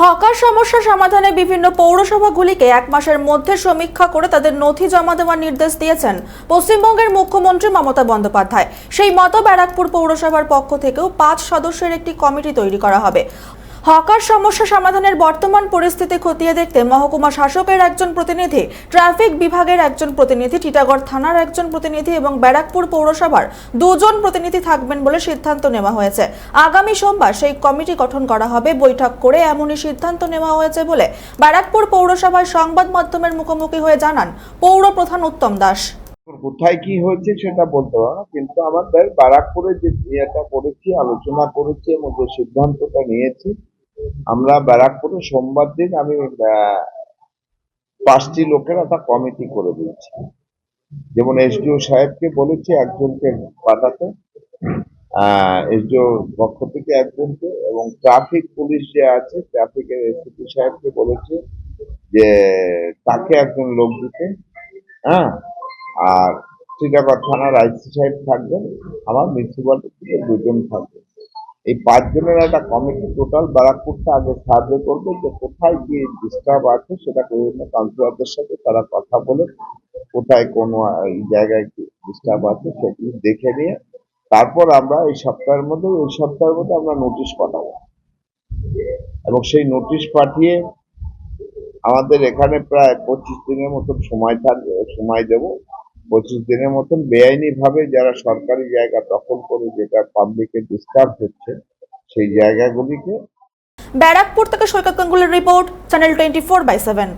Hawker সমস্যা সমাধানে বিভিন্ন পৌরসভাগুলিকে এক মাসের মধ্যে সমীক্ষা করে তাদের নথি জমা দেওয়ার নির্দেশ দিয়েছেন পশ্চিমবঙ্গের মুখ্যমন্ত্রী মমতা বন্দ্যোপাধ্যায়। সেই মতো ব্যারাকপুর পৌরসভার পক্ষ থেকেও পাঁচ সদস্যের একটি কমিটি তৈরি করা হবে। হকার সমস্যা সমাধানের বর্তমান পরিস্থিতি খতিয়ে দেখতে মহকুমা শাসকের একজন প্রতিনিধি, ট্রাফিক বিভাগের একজন প্রতিনিধি, টিটাগড় থানার একজন প্রতিনিধি এবং ব্যারাকপুর পৌরসভার দুজন প্রতিনিধি থাকবেন বলে সিদ্ধান্ত নেওয়া হয়েছে। আগামী সোমবার সেই কমিটি গঠন করা হবে। বৈঠক করে এমনই সিদ্ধান্ত নেওয়া হয়েছে বলে ব্যারাকপুর পৌরসভায় সংবাদ মাধ্যমের মুখোমুখি হয়ে জানান পৌর প্রধান উত্তম দাস। কোথায় কি হয়েছে সেটা বলতে পারব না, কিন্তু আমাদের ব্যারাকপুরে যে ইয়েটা করেছি, আলোচনা করেছি এবং যে সিদ্ধান্তটা নিয়েছি আমরা ব্যারাকপুরে সোমবার দিন আমি পাঁচটি লোকের একটা কমিটি করে দিয়েছি। যেমন এসডিও সাহেবকে বলেছি একজনকে পাঠাতে এসডিও পক্ষ থেকে একজনকে এবং ট্রাফিক পুলিশ যে আছে ট্রাফিকের এসপি সাহেবকে বলেছে যে তাকে একজন লোক দিতে হ্যাঁ? আর শ্রীনগর থানার আইসি সাহেব থাকবেন, আমার মিউনিসিপালিটি থেকে দুজন থাকবে এই পাঁচজনের একটা কমিটি টোটাল ব্যারাকপুরটা আগে সার্ভে করবে যে কোথায় কি ডিস্টার্ব আছে সেটা বিভিন্ন কাউন্সিলরদের সাথে তারা কথা বলে কোথায় কোন এই জায়গায় কি ডিস্টার্ব আছে সেগুলো দেখে নিয়ে তারপর আমরা এই সপ্তাহের মধ্যে, এই সপ্তাহের মধ্যে আমরা নোটিশ পাঠাবো। এবং সেই নোটিশ পাঠিয়ে আমাদের এখানে প্রায় পঁচিশ দিনের মতন সময় থাকবে সময় দেব। পঁচিশ দিনের মতন বেআইনি ভাবে যারা সরকারি জায়গা দখল করে যেটা পাবলিকে ডিস্টার্ব হচ্ছে, সেই জায়গাগুলিকে ব্যারাকপুর থেকে Saikat গাঙ্গুলের report channel twenty four by seven